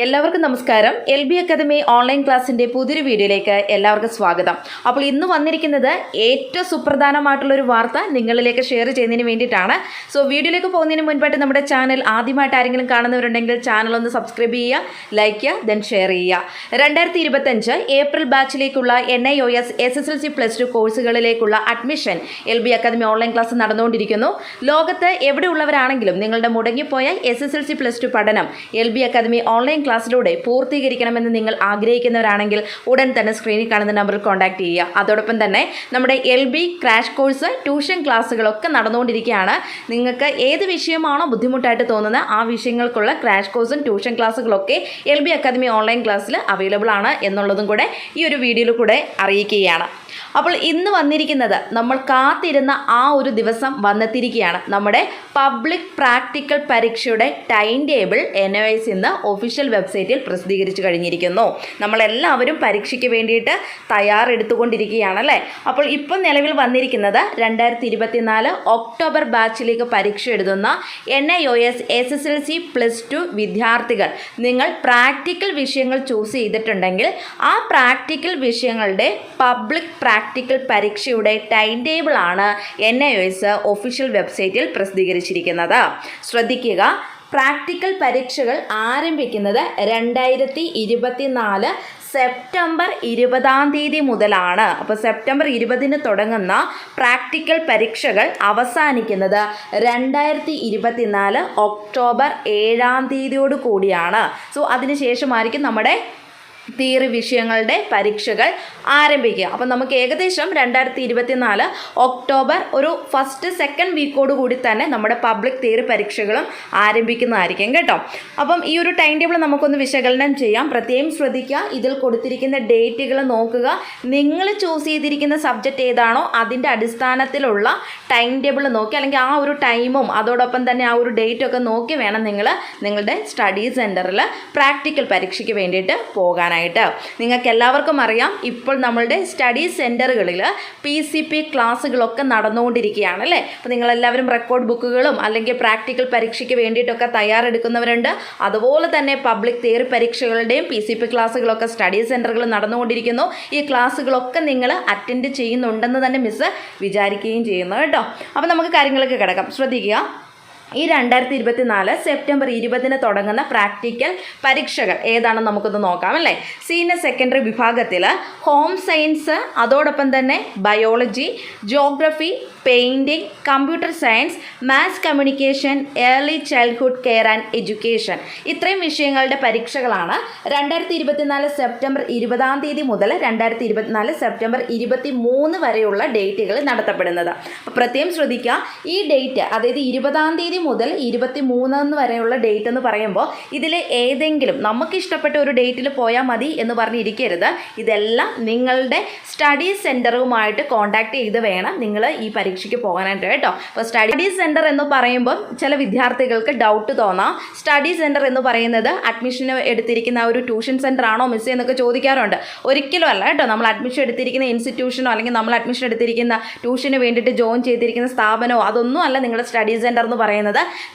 എല്ലാവർക്കും നമസ്കാരം. L B academy online ക്ലാസ്സിന്റെ പുതിയൊരു വീഡിയോയിലേക്ക് എല്ലാവർക്കും സ്വാഗതം. അപ്പോൾ ഇന്ന് വന്നിരിക്കുന്നത് ഏറ്റവും സുപ്രധാനമായിട്ടുള്ളൊരു വാർത്ത നിങ്ങളിലേക്ക് ഷെയർ ചെയ്യുന്നതിന് വേണ്ടിയിട്ടാണ്. സോ വീഡിയോയിലേക്ക് പോകുന്നതിന് മുൻപായിട്ട് നമ്മുടെ ചാനൽ ആദ്യമായിട്ട് ആരെങ്കിലും കാണുന്നവരുണ്ടെങ്കിൽ ചാനൽ ഒന്ന് സബ്സ്ക്രൈബ് ചെയ്യുക ലൈക്ക് ചെയ്യുക ദെൻ ഷെയർ ചെയ്യുക. രണ്ടായിരത്തി ഇരുപത്തഞ്ച് April ബാച്ചിലേക്കുള്ള N I O S S S L C plus two കോഴ്സുകളിലേക്കുള്ള admission L B academy online class നടന്നുകൊണ്ടിരിക്കുന്നു. ലോകത്ത് എവിടെയുള്ളവരാണെങ്കിലും നിങ്ങളുടെ മുടങ്ങിപ്പോയ S S L C plus two പഠനം എൽ ബി അക്കാദമി ഓൺലൈൻ ക്ലാസ്സിലൂടെ പൂർത്തീകരിക്കണമെന്ന് നിങ്ങൾ ആഗ്രഹിക്കുന്നവരാണെങ്കിൽ ഉടൻ തന്നെ സ്ക്രീനിൽ കാണുന്ന നമ്പറിൽ കോൺടാക്ട് ചെയ്യുക. അതോടൊപ്പം തന്നെ നമ്മുടെ L B crash course tuition ക്ലാസ്സുകളൊക്കെ നടന്നുകൊണ്ടിരിക്കുകയാണ്. നിങ്ങൾക്ക് ഏത് വിഷയമാണോ ബുദ്ധിമുട്ടായിട്ട് തോന്നുന്നത് ആ വിഷയങ്ങൾക്കുള്ള ക്രാഷ് കോഴ്സും ട്യൂഷൻ ക്ലാസ്സുകളൊക്കെ എൽ ബി അക്കാദമി ഓൺലൈൻ ക്ലാസ്സിൽ അവൈലബിൾ ആണ് എന്നുള്ളതും കൂടെ ഈ ഒരു വീഡിയോയിൽ കൂടെ അറിയിക്കുകയാണ്. അപ്പോൾ ഇന്ന് വന്നിരിക്കുന്നത് നമ്മൾ കാത്തിരുന്ന ആ ഒരു ദിവസം വന്നെത്തിയിരിക്കുകയാണ്. നമ്മുടെ പബ്ലിക് പ്രാക്ടിക്കൽ പരീക്ഷയുടെ ടൈം ടേബിൾ എൻ എസ് ഇന്ന് ഒഫീഷ്യൽ വെബ്സൈറ്റിൽ പ്രസിദ്ധീകരിച്ചു കഴിഞ്ഞിരിക്കുന്നു. നമ്മളെല്ലാവരും പരീക്ഷയ്ക്ക് വേണ്ടിയിട്ട് തയ്യാറെടുത്തുകൊണ്ടിരിക്കുകയാണ് അല്ലേ? അപ്പോൾ ഇപ്പം നിലവിൽ വന്നിരിക്കുന്നത് രണ്ടായിരത്തി ഇരുപത്തിനാല് ഒക്ടോബർ ബാച്ചിലേക്ക് പരീക്ഷ എഴുതുന്ന N I O S S S L C plus two വിദ്യാർത്ഥികൾ. നിങ്ങൾ പ്രാക്ടിക്കൽ വിഷയങ്ങൾ ചൂസ് ചെയ്തിട്ടുണ്ടെങ്കിൽ ആ പ്രാക്ടിക്കൽ വിഷയങ്ങളുടെ പബ്ലിക് പ്രാക്ടിക്കൽ പരീക്ഷയുടെ ടൈം ടേബിളാണ് എൻ ഐ എസ് ഒഫീഷ്യൽ വെബ്സൈറ്റിൽ പ്രസിദ്ധീകരിച്ചിരിക്കുന്നത്. ശ്രദ്ധിക്കുക പ്രാക്ടിക്കൽ പരീക്ഷകൾ ആരംഭിക്കുന്നത് രണ്ടായിരത്തി ഇരുപത്തിനാല് സെപ്റ്റംബർ ഇരുപതാം തീയതി മുതലാണ്. അപ്പോൾ സെപ്റ്റംബർ ഇരുപതിന് തുടങ്ങുന്ന പ്രാക്ടിക്കൽ പരീക്ഷകൾ അവസാനിക്കുന്നത് രണ്ടായിരത്തി ഇരുപത്തിനാല് ഒക്ടോബർ ഏഴാം തീയതിയോട് കൂടിയാണ്. സോ അതിനുശേഷമായിരിക്കും നമ്മുടെ തിയറി വിഷയങ്ങളുടെ പരീക്ഷകൾ ആരംഭിക്കുക. അപ്പം നമുക്ക് ഏകദേശം രണ്ടായിരത്തി ഇരുപത്തിനാല് ഒക്ടോബർ ഒരു ഫസ്റ്റ് സെക്കൻഡ് വീക്കോട് കൂടി തന്നെ നമ്മുടെ പബ്ലിക് തിയറി പരീക്ഷകളും ആരംഭിക്കുന്നതായിരിക്കും കേട്ടോ. അപ്പം ഈ ഒരു ടൈം ടേബിൾ നമുക്കൊന്ന് വിശകലനം ചെയ്യാം. പ്രത്യേകം ശ്രദ്ധിക്കുക. ഇതിൽ കൊടുത്തിരിക്കുന്ന ഡേറ്റുകൾ നോക്കുക. നിങ്ങൾ ചൂസ് ചെയ്തിരിക്കുന്ന സബ്ജക്റ്റ് ഏതാണോ അതിന്റെ അടിസ്ഥാനത്തിലുള്ള ടൈം ടേബിൾ നോക്കി അല്ലെങ്കിൽ ആ ഒരു ടൈമും അതോടൊപ്പം തന്നെ ആ ഒരു ഡേറ്റും ഒക്കെ നോക്കി വേണം നിങ്ങൾ നിങ്ങളുടെ സ്റ്റഡി സെന്ററിൽ പ്രാക്ടിക്കൽ പരീക്ഷയ്ക്ക് വേണ്ടിയിട്ട് പോകാനായിട്ട് നിങ്ങൾക്ക് എല്ലാവർക്കും അറിയാം. ഇപ്പോൾ നമ്മളുടെ സ്റ്റഡി സെന്ററുകളിൽ പി സി പി ക്ലാസ്സുകളൊക്കെ നടന്നുകൊണ്ടിരിക്കുകയാണ് അല്ലേ അപ്പോൾ നിങ്ങളെല്ലാവരും റെക്കോർഡ് ബുക്കുകളും അല്ലെങ്കിൽ പ്രാക്ടിക്കൽ പരീക്ഷയ്ക്ക് വേണ്ടിയിട്ടൊക്കെ തയ്യാറെടുക്കുന്നവരുണ്ട്. അതുപോലെ തന്നെ പബ്ലിക് തിയറി പരീക്ഷകളുടെയും പി സി പി ക്ലാസ്സുകളൊക്കെ സ്റ്റഡി സെന്ററുകൾ നടന്നുകൊണ്ടിരിക്കുന്നു. ഈ ക്ലാസ്സുകളൊക്കെ നിങ്ങൾ അറ്റൻഡ് ചെയ്യുന്നുണ്ടെന്ന് തന്നെ മിസ്സ് വിചാരിക്കുകയും ചെയ്യുന്നു കേട്ടോ. അപ്പോൾ നമുക്ക് കാര്യങ്ങളൊക്കെ കിടക്കാം. ശ്രദ്ധിക്കുക. ഈ രണ്ടായിരത്തി ഇരുപത്തിനാല് സെപ്റ്റംബർ ഇരുപതിന് തുടങ്ങുന്ന പ്രാക്ടിക്കൽ പരീക്ഷകൾ ഏതാണെന്ന് നമുക്കൊന്ന് നോക്കാം അല്ലേ? സീനിയർ സെക്കൻഡറി വിഭാഗത്തിൽ ഹോം സയൻസ് അതോടൊപ്പം തന്നെ biology geography painting computer science maths communication early childhood care and education. ഇത്രയും വിഷയങ്ങളുടെ പരീക്ഷകളാണ് രണ്ടായിരത്തി ഇരുപത്തിനാല് സെപ്റ്റംബർ ഇരുപതാം തീയതി മുതൽ രണ്ടായിരത്തി ഇരുപത്തിനാല് സെപ്റ്റംബർ ഇരുപത്തി മൂന്ന് വരെയുള്ള ഡേറ്റുകൾ നടത്തപ്പെടുന്നത്. പ്രത്യേകം ശ്രദ്ധിക്കുക ഈ ഡേറ്റ് അതായത് ഇരുപതാം തീയതി മുതൽ ഇരുപത്തി മൂന്ന് വരെയുള്ള ഡേറ്റ് എന്ന് പറയുമ്പോൾ ഇതിൽ ഏതെങ്കിലും നമുക്ക് ഇഷ്ടപ്പെട്ട ഒരു ഡേറ്റിൽ പോയാൽ മതി എന്ന് പറഞ്ഞിരിക്കരുത്. ഇതെല്ലാം നിങ്ങളുടെ സ്റ്റഡി സെന്ററുമായിട്ട് കോൺടാക്ട് ചെയ്ത് വേണം നിങ്ങൾ ഈ പരീക്ഷയ്ക്ക് പോകാനായിട്ട് കേട്ടോ. അപ്പോൾ സ്റ്റഡി സെന്റർ എന്ന് പറയുമ്പോൾ ചില വിദ്യാർത്ഥികൾക്ക് ഡൗട്ട് തോന്നാം. സ്റ്റഡി സെന്റർ എന്ന് പറയുന്നത് അഡ്മിഷന് എടുത്തിരിക്കുന്ന ഒരു ട്യൂഷൻ സെന്റർ ആണോ മിസ് എന്നൊക്കെ ചോദിക്കാറുണ്ട്. ഒരിക്കലും അല്ല കേട്ടോ. നമ്മൾ അഡ്മിഷൻ എടുത്തിരിക്കുന്ന ഇൻസ്റ്റിറ്റ്യൂഷനോ അല്ലെങ്കിൽ നമ്മൾ അഡ്മിഷൻ എടുത്തിരിക്കുന്ന ട്യൂഷന് വേണ്ടിയിട്ട് ജോയിൻ ചെയ്തിരിക്കുന്ന സ്ഥാപനമോ അതൊന്നും അല്ല നിങ്ങളുടെ സ്റ്റഡി സെന്റർ എന്ന് പറയുന്നത്.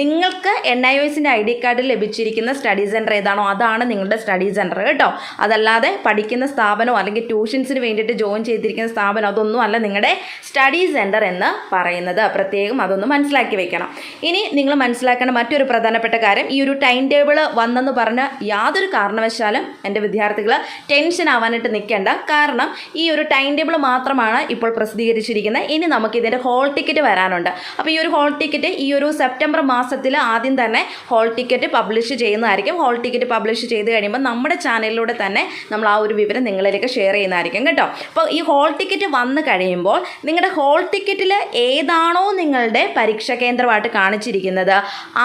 നിങ്ങൾക്ക് എൻ ഐ ഒസിന്റെ ഐ ഡി കാർഡിൽ ലഭിച്ചിരിക്കുന്ന സ്റ്റഡി സെന്റർ ഏതാണോ അതാണ് നിങ്ങളുടെ സ്റ്റഡി സെന്റർ കേട്ടോ. അതല്ലാതെ പഠിക്കുന്ന സ്ഥാപനമോ അല്ലെങ്കിൽ ട്യൂഷൻസിന് വേണ്ടിയിട്ട് ജോയിൻ ചെയ്തിരിക്കുന്ന സ്ഥാപനം അതൊന്നും അല്ല നിങ്ങളുടെ സ്റ്റഡി സെന്റർ എന്ന് പറയുന്നത്. പ്രത്യേകം അതൊന്ന് മനസ്സിലാക്കി വെക്കണം. ഇനി നിങ്ങൾ മനസ്സിലാക്കേണ്ട മറ്റൊരു പ്രധാനപ്പെട്ട കാര്യം ഈ ഒരു ടൈം ടേബിൾ വന്നെന്ന് പറഞ്ഞ് യാതൊരു കാരണവശാലും എന്റെ വിദ്യാർത്ഥികൾ ടെൻഷൻ ആവാനായിട്ട് നിൽക്കേണ്ട കാരണം ഈ ഒരു ടൈം ടേബിൾ മാത്രമാണ് ഇപ്പോൾ പ്രസിദ്ധീകരിച്ചിരിക്കുന്നത്. ഇനി നമുക്ക് ഇതിന്റെ ഹോൾ ടിക്കറ്റ് വരാനുണ്ട്. അപ്പോൾ ഈ ഒരു ഹോൾ ടിക്കറ്റ് ഈ ഒരു സെപ്റ്റംബർ മാസത്തിൽ ആദ്യം തന്നെ ഹോൾ ടിക്കറ്റ് പബ്ലിഷ് ചെയ്യുന്നതായിരിക്കും. ഹോൾ ടിക്കറ്റ് പബ്ലിഷ് ചെയ്ത് കഴിയുമ്പോൾ നമ്മുടെ ചാനലിലൂടെ തന്നെ നമ്മൾ ആ ഒരു വിവരം നിങ്ങളിലേക്ക് ഷെയർ ചെയ്യുന്നതായിരിക്കും കേട്ടോ. അപ്പോൾ ഈ ഹോൾ ടിക്കറ്റ് വന്നു കഴിയുമ്പോൾ നിങ്ങളുടെ ഹോൾ ടിക്കറ്റിൽ ഏതാണോ നിങ്ങളുടെ പരീക്ഷാ കേന്ദ്രമായിട്ട് കാണിച്ചിരിക്കുന്നത്.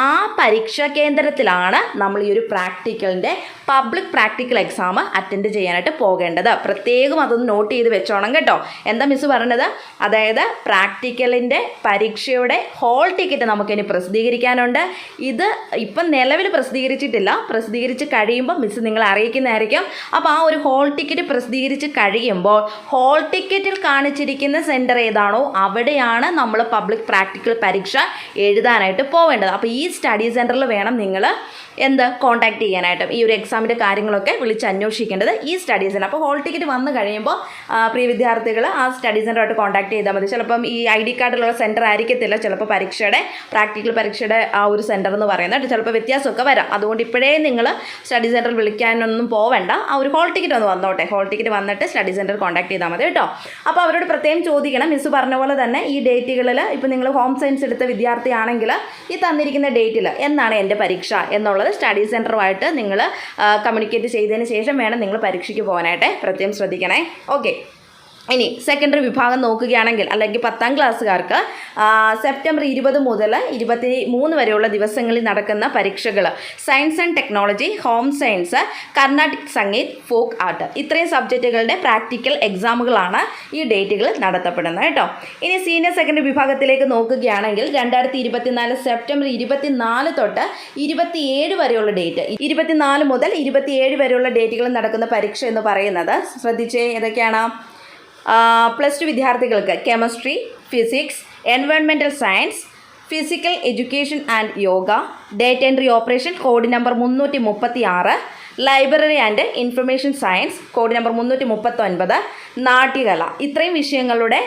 ആ പരീക്ഷാ കേന്ദ്രത്തിലാണ് നമ്മൾ ഈ ഒരു പ്രാക്ടിക്കലിന്റെ പബ്ലിക് പ്രാക്ടിക്കൽ എക്സാം അറ്റൻഡ് ചെയ്യാനായിട്ട് പോകേണ്ടത്. പ്രത്യേകം അതൊന്ന് നോട്ട് ചെയ്ത് വെച്ചോണം കേട്ടോ. എന്താ മിസ് പറഞ്ഞത്? അതായത് പ്രാക്ടിക്കലിന്റെ പരീക്ഷയുടെ ഹോൾ ടിക്കറ്റ് നമുക്കിനി പ്രസിദ്ധീകരിക്കാനുണ്ട്. ഇത് ഇപ്പം നിലവിൽ പ്രസിദ്ധീകരിച്ചിട്ടില്ല. പ്രസിദ്ധീകരിച്ച് കഴിയുമ്പോൾ മിസ് നിങ്ങളെ അറിയിക്കുന്നതായിരിക്കും. അപ്പോൾ ആ ഒരു ഹോൾ ടിക്കറ്റ് പ്രസിദ്ധീകരിച്ച് കഴിയുമ്പോൾ ഹോൾ ടിക്കറ്റിൽ കാണിച്ചിരിക്കുന്ന സെന്റർ ഏതാണോ അവിടെയാണ് നമ്മൾ പബ്ലിക് പ്രാക്ടിക്കൽ പരീക്ഷ എഴുതാനായിട്ട് പോവേണ്ടത്. അപ്പോൾ ഈ സ്റ്റഡി സെന്ററിൽ വേണം നിങ്ങൾ എന്ത് കോൺടാക്ട് ചെയ്യാനായിട്ടും ഈ ഒരു എക്സാമിന്റെ കാര്യങ്ങളൊക്കെ വിളിച്ച് അന്വേഷിക്കേണ്ടത് ഈ സ്റ്റഡി അപ്പോൾ ഹോൾ ടിക്കറ്റ് വന്നു കഴിയുമ്പോൾ പ്രിയ വിദ്യാർത്ഥികൾ ആ സ്റ്റഡി സെന്ററുമായിട്ട് കോൺടാക്ട് ചെയ്താൽ മതി. ചിലപ്പം ഈ ഐ ഡി കാർഡിലുള്ള സെന്റർ ആയിരിക്കത്തില്ല. ചിലപ്പോൾ പരീക്ഷയുടെ പ്രാക്ടിക്കൽ പരീക്ഷയുടെ ആ ഒരു സെന്റർ എന്ന് പറയുന്നത് ചിലപ്പോൾ വ്യത്യാസമൊക്കെ വരാം. അതുകൊണ്ട് ഇപ്പോഴേ നിങ്ങൾ സ്റ്റഡി സെന്ററിൽ വിളിക്കാനൊന്നും പോവേണ്ട. ആ ഒരു ഹോൾ ടിക്കറ്റ് ഒന്ന് വന്നോട്ടെ. ഹോൾ ടിക്കറ്റ് വന്നിട്ട് സ്റ്റഡി സെന്റർ കോൺടാക്ട് ചെയ്താൽ മതി കേട്ടോ. അപ്പോൾ അവരോട് പ്രത്യേകം ചോദിക്കണം. മിസ് പറഞ്ഞ പോലെ തന്നെ ഈ ഡേറ്റുകളിൽ ഇപ്പോൾ നിങ്ങൾ ഹോം സയൻസ് എടുത്ത വിദ്യാർത്ഥിയാണെങ്കിൽ ഈ തന്നിരിക്കുന്ന ഡേറ്റിൽ എന്നാണ് എന്റെ പരീക്ഷ എന്നുള്ളത് സ്റ്റഡി സെന്ററുമായിട്ട് നിങ്ങൾ കമ്മ്യൂണിക്കേറ്റ് ചെയ്തതിന് ശേഷം വേണം നിങ്ങൾ പരീക്ഷയ്ക്ക് പോകാനായിട്ട്. പ്രത്യേകം ശ്രദ്ധിക്കണേ. ഓക്കെ ഇനി സെക്കൻഡറി വിഭാഗം നോക്കുകയാണെങ്കിൽ അല്ലെങ്കിൽ പത്താം ക്ലാസ്സുകാർക്ക് സെപ്റ്റംബർ ഇരുപത് മുതൽ ഇരുപത്തി മൂന്ന് വരെയുള്ള ദിവസങ്ങളിൽ നടക്കുന്ന പരീക്ഷകൾ science and technology home science Carnatic Sangeeth folk art ഇത്രയും സബ്ജക്റ്റുകളുടെ പ്രാക്ടിക്കൽ എക്സാമുകളാണ് ഈ ഡേറ്റുകൾ നടത്തപ്പെടുന്നത് കേട്ടോ. ഇനി സീനിയർ സെക്കൻഡറി വിഭാഗത്തിലേക്ക് നോക്കുകയാണെങ്കിൽ രണ്ടായിരത്തി ഇരുപത്തിനാല് സെപ്റ്റംബർ ഇരുപത്തിനാല് തൊട്ട് ഇരുപത്തിയേഴ് വരെയുള്ള ഡേറ്റ് ഇരുപത്തിനാല് മുതൽ ഇരുപത്തിയേഴ് വരെയുള്ള ഡേറ്റുകൾ നടക്കുന്ന പരീക്ഷ എന്ന് പറയുന്നത്. ശ്രദ്ധിച്ചേ ഏതൊക്കെയാണ്? പ്ലസ് ടു വിദ്യാർത്ഥികൾക്ക് chemistry physics എൻവയോൺമെന്റൽ science physical education and yoga data entry operation code number മുന്നൂറ്റി മുപ്പത്തി ആറ് library and information science code number മുന്നൂറ്റി മുപ്പത്തൊൻപത് നാട്യകല. ഇത്രയും വിഷയങ്ങളുടെ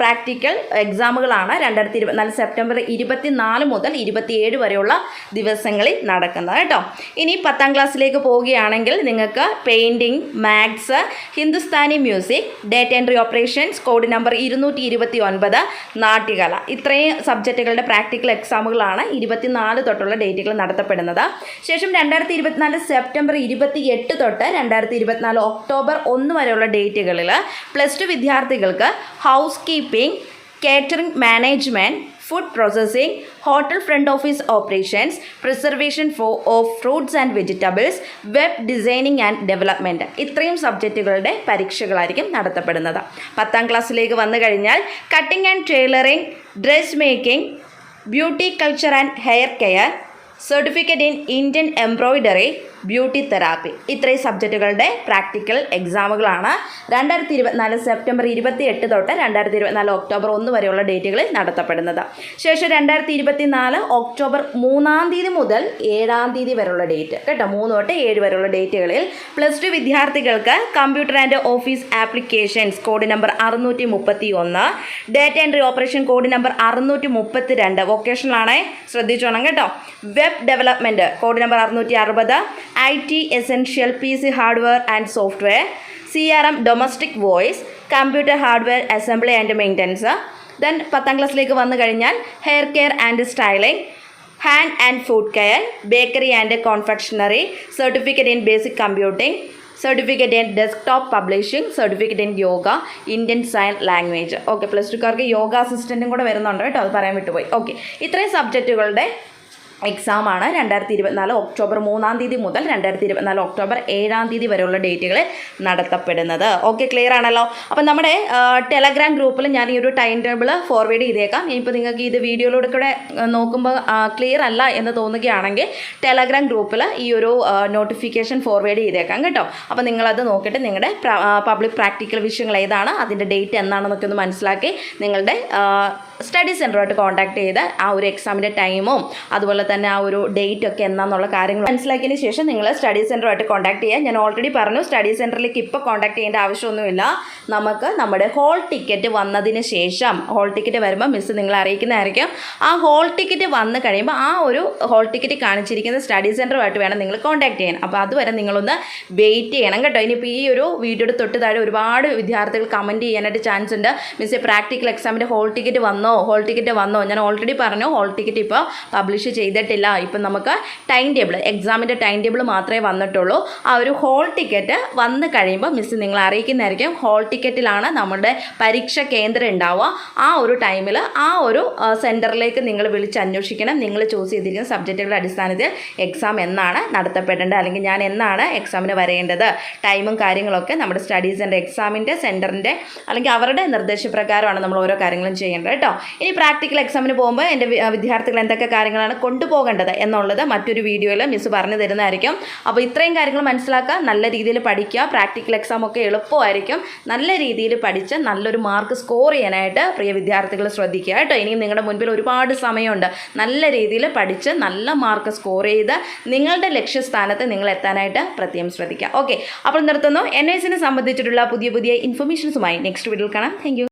പ്രാക്ടിക്കൽ എക്സാമുകളാണ് രണ്ടായിരത്തി ഇരുപത്തിനാല് സെപ്റ്റംബർ ഇരുപത്തിനാല് മുതൽ ഇരുപത്തിയേഴ് വരെയുള്ള ദിവസങ്ങളിൽ നടക്കുന്നത് കേട്ടോ. ഇനി പത്താം ക്ലാസ്സിലേക്ക് പോവുകയാണെങ്കിൽ നിങ്ങൾക്ക് painting maths Hindustani music data entry operations code number ഇരുന്നൂറ്റി ഇരുപത്തി ഒൻപത് നാട്യകല. ഇത്രയും സബ്ജക്റ്റുകളുടെ പ്രാക്ടിക്കൽ എക്സാമുകളാണ് ഇരുപത്തിനാല് തൊട്ടുള്ള ഡേറ്റുകൾ നടത്തപ്പെടുന്നത്. ശേഷം രണ്ടായിരത്തി ഇരുപത്തിനാല് സെപ്റ്റംബർ ഇരുപത്തി എട്ട് തൊട്ട് രണ്ടായിരത്തി ഇരുപത്തിനാല് ഒക്ടോബർ ഒന്ന് വരെയുള്ള ഡേറ്റുകളിൽ പ്ലസ് ടു വിദ്യാർത്ഥികൾക്ക് housekeeping catering management food processing hotel front office operations preservation for of fruits and vegetables web designing and development ഇത്രയും സബ്ജക്റ്റുകളുടെ പരീക്ഷകളായിരിക്കും നടത്തപ്പെടുന്നത്. പത്താം ക്ലാസ്സിലേക്ക് വന്നു കഴിഞ്ഞാൽ cutting and tailoring dress making beauty culture and hair care certificate in Indian embroidery beauty therapy. ഇത്രയും സബ്ജക്റ്റുകളുടെ പ്രാക്ടിക്കൽ എക്സാമുകളാണ്. രണ്ടായിരത്തി ഇരുപത്തിനാല് സെപ്റ്റംബർ ഇരുപത്തി എട്ട് തൊട്ട് രണ്ടായിരത്തി ഇരുപത്തിനാല് ഒക്ടോബർ ഒന്ന് വരെയുള്ള ഡേറ്റുകളിൽ നടത്തപ്പെടുന്നത്. ശേഷം രണ്ടായിരത്തി ഇരുപത്തിനാല് ഒക്ടോബർ മൂന്നാം തീയതി മുതൽ ഏഴാം തീയതി വരെയുള്ള ഡേറ്റ്. കേട്ടോ മൂന്ന് തൊട്ട് ഏഴ് വരെയുള്ള ഡേറ്റുകളിൽ പ്ലസ് ടു വിദ്യാർത്ഥികൾക്ക് computer and office applications code number അറുന്നൂറ്റി മുപ്പത്തി ഒന്ന് data entry operation code number അറുന്നൂറ്റി മുപ്പത്തി രണ്ട് വൊക്കേഷനിലാണേ ശ്രദ്ധിച്ചോണം കേട്ടോ. വെബ് ഡെവലപ്മെന്റ് കോഡ് നമ്പർ അറുന്നൂറ്റി അറുപത് I T essential P C hardware and software C R M domestic voice computer hardware assembly and maintenance. Then പത്താം ക്ലാസ്സിലേക്ക് വന്നു കഴിഞ്ഞാൽ hair care and styling hand and foot care bakery and confectionery certificate in basic computing certificate in desktop publishing certificate in yoga Indian sign language. Okay plus ടുക്കാർക്ക് yoga അസിസ്റ്റന്റും കൂടെ വരുന്നുണ്ട് കേട്ടോ അത് പറയാൻ വിട്ടുപോയി. ഓക്കെ ഇത്രയും സബ്ജക്റ്റുകളുടെ എക്സാമാണ് രണ്ടായിരത്തി ഇരുപത്തിനാല് ഒക്ടോബർ മൂന്നാം തീയതി മുതൽ രണ്ടായിരത്തി ഇരുപത്തിനാല് ഒക്ടോബർ ഏഴാം തീയതി വരെയുള്ള ഡേറ്റുകൾ നടത്തപ്പെടുന്നത്. ഓക്കെ ക്ലിയർ ആണല്ലോ? അപ്പം നമ്മുടെ ടെലഗ്രാം ഗ്രൂപ്പിൽ ഞാൻ ഈ ഒരു ടൈം ടേബിൾ ഫോർവേഡ് ചെയ്തേക്കാം. ഇനിയിപ്പോൾ നിങ്ങൾക്ക് ഇത് വീഡിയോയിലൂടെ കൂടെ നോക്കുമ്പോൾ ക്ലിയർ അല്ല എന്ന് തോന്നുകയാണെങ്കിൽ ടെലഗ്രാം ഗ്രൂപ്പിൽ ഈ ഒരു നോട്ടിഫിക്കേഷൻ ഫോർവേഡ് ചെയ്തേക്കാം കേട്ടോ. അപ്പോൾ നിങ്ങളത് നോക്കിയിട്ട് നിങ്ങളുടെ പബ്ലിക് പ്രാക്ടിക്കൽ വിഷയങ്ങൾ ഏതാണ് അതിന്റെ ഡേറ്റ് എന്താണെന്നൊക്കെ ഒന്ന് മനസ്സിലാക്കി നിങ്ങളുടെ സ്റ്റഡി സെന്ററുമായിട്ട് കോൺടാക്ട് ചെയ്ത് ആ ഒരു എക്സാമിന്റെ ടൈമും അതുപോലെ തന്നെ ആ ഒരു ഡേറ്റ് ഒക്കെ എന്നാന്നുള്ള കാര്യങ്ങൾ മനസ്സിലാക്കിയതിന് ശേഷം നിങ്ങൾ സ്റ്റഡി സെന്ററുമായിട്ട് കോൺടാക്ട് ചെയ്യുക ഞാൻ ഓൾറെഡി പറഞ്ഞു സ്റ്റഡി സെന്ററിലേക്ക് ഇപ്പോൾ കോൺടാക്ട് ചെയ്യേണ്ട ആവശ്യമൊന്നുമില്ല. നമുക്ക് നമ്മുടെ ഹോൾ ടിക്കറ്റ് വന്നതിന് ശേഷം ഹോൾ ടിക്കറ്റ് വരുമ്പോൾ മിസ് നിങ്ങളെ അറിയിക്കുന്നതായിരിക്കും. ആ ഹോൾ ടിക്കറ്റ് വന്ന് കഴിയുമ്പോൾ ആ ഒരു ഹോൾ ടിക്കറ്റ് കാണിച്ചിരിക്കുന്ന സ്റ്റഡി സെന്ററുമായിട്ട് വേണം നിങ്ങൾ കോൺടാക്ട് ചെയ്യാൻ. അപ്പോൾ അതുവരെ നിങ്ങളൊന്ന് വെയിറ്റ് ചെയ്യണം കേട്ടോ. ഇനിയിപ്പോൾ ഈ ഒരു വീഡിയോയുടെ തൊട്ട് താഴെ ഒരുപാട് വിദ്യാർത്ഥികൾ കമന്റ് ചെയ്യാനായിട്ട് ചാൻസ് ഉണ്ട്. മിസ് പ്രാക്ടിക്കൽ എക്സാമിന്റെ ഹോൾ ടിക്കറ്റ് വന്നോ ഹോൾ ടിക്കറ്റ് വന്നോ ഞാൻ ഓൾറെഡി പറഞ്ഞു ഹോൾ ടിക്കറ്റ് ഇപ്പോൾ പബ്ലിഷ് ചെയ്തിട്ടില്ല. ഇപ്പം നമുക്ക് ടൈം ടേബിൾ എക്സാമിന്റെ ടൈം ടേബിൾ മാത്രമേ വന്നിട്ടുള്ളൂ. ആ ഒരു ഹോൾ ടിക്കറ്റ് വന്നു കഴിയുമ്പോൾ മിസ് നിങ്ങൾ അറിയിക്കുന്നതായിരിക്കും. ഹോൾ ടിക്കറ്റിലാണ് നമ്മുടെ പരീക്ഷ കേന്ദ്രം ഉണ്ടാവുക. ആ ഒരു ടൈമിൽ ആ ഒരു സെന്ററിലേക്ക് നിങ്ങൾ വിളിച്ച് അന്വേഷിക്കണം. നിങ്ങൾ ചൂസ് ചെയ്തിരിക്കുന്ന സബ്ജക്റ്റുകളുടെ അടിസ്ഥാനത്തിൽ എക്സാം എന്നാണ് നടത്തപ്പെടേണ്ടത്. അല്ലെങ്കിൽ ഞാൻ എന്നാണ് എക്സാമിന് വരേണ്ടത്. ടൈമും കാര്യങ്ങളൊക്കെ നമ്മുടെ സ്റ്റഡീസ് സെന്റർ എക്സാമിന്റെ സെന്ററിന്റെ അല്ലെങ്കിൽ അവരുടെ നിർദ്ദേശപ്രകാരമാണ് നമ്മൾ ഓരോ കാര്യങ്ങളും ചെയ്യേണ്ടത്. കേട്ടോ. ഇനി പ്രാക്ടിക്കൽ എക്സാമിന് പോകുമ്പോൾ എന്റെ വിദ്യാർത്ഥികൾ എന്തൊക്കെ കാര്യങ്ങളാണ് കൊണ്ടു കൊണ്ടുപോകേണ്ടത് എന്നുള്ളത് മറ്റൊരു വീഡിയോയിൽ മിസ് പറഞ്ഞു തരുന്നതായിരിക്കും. അപ്പോൾ ഇത്രയും കാര്യങ്ങൾ മനസ്സിലാക്കുക നല്ല രീതിയിൽ പഠിക്കുക പ്രാക്ടിക്കൽ എക്സാം ഒക്കെ എളുപ്പമായിരിക്കും. നല്ല രീതിയിൽ പഠിച്ച് നല്ലൊരു മാർക്ക് സ്കോർ ചെയ്യാനായിട്ട് പ്രിയ വിദ്യാർത്ഥികൾ ശ്രദ്ധിക്കുക കേട്ടോ. ഇനിയും നിങ്ങളുടെ മുൻപിൽ ഒരുപാട് സമയമുണ്ട്. നല്ല രീതിയിൽ പഠിച്ച് നല്ല മാർക്ക് സ്കോർ ചെയ്ത് നിങ്ങളുടെ ലക്ഷ്യസ്ഥാനത്ത് നിങ്ങൾ എത്താനായിട്ട് പ്രത്യേകം ശ്രദ്ധിക്കുക. ഓക്കെ അപ്പോൾ നിർത്തുന്നു. എൻ സംബന്ധിച്ചിട്ടുള്ള പുതിയ പുതിയ ഇൻഫർമേഷൻസുമായി നെക്സ്റ്റ് വീഡിയോ കാണാം. താങ്ക്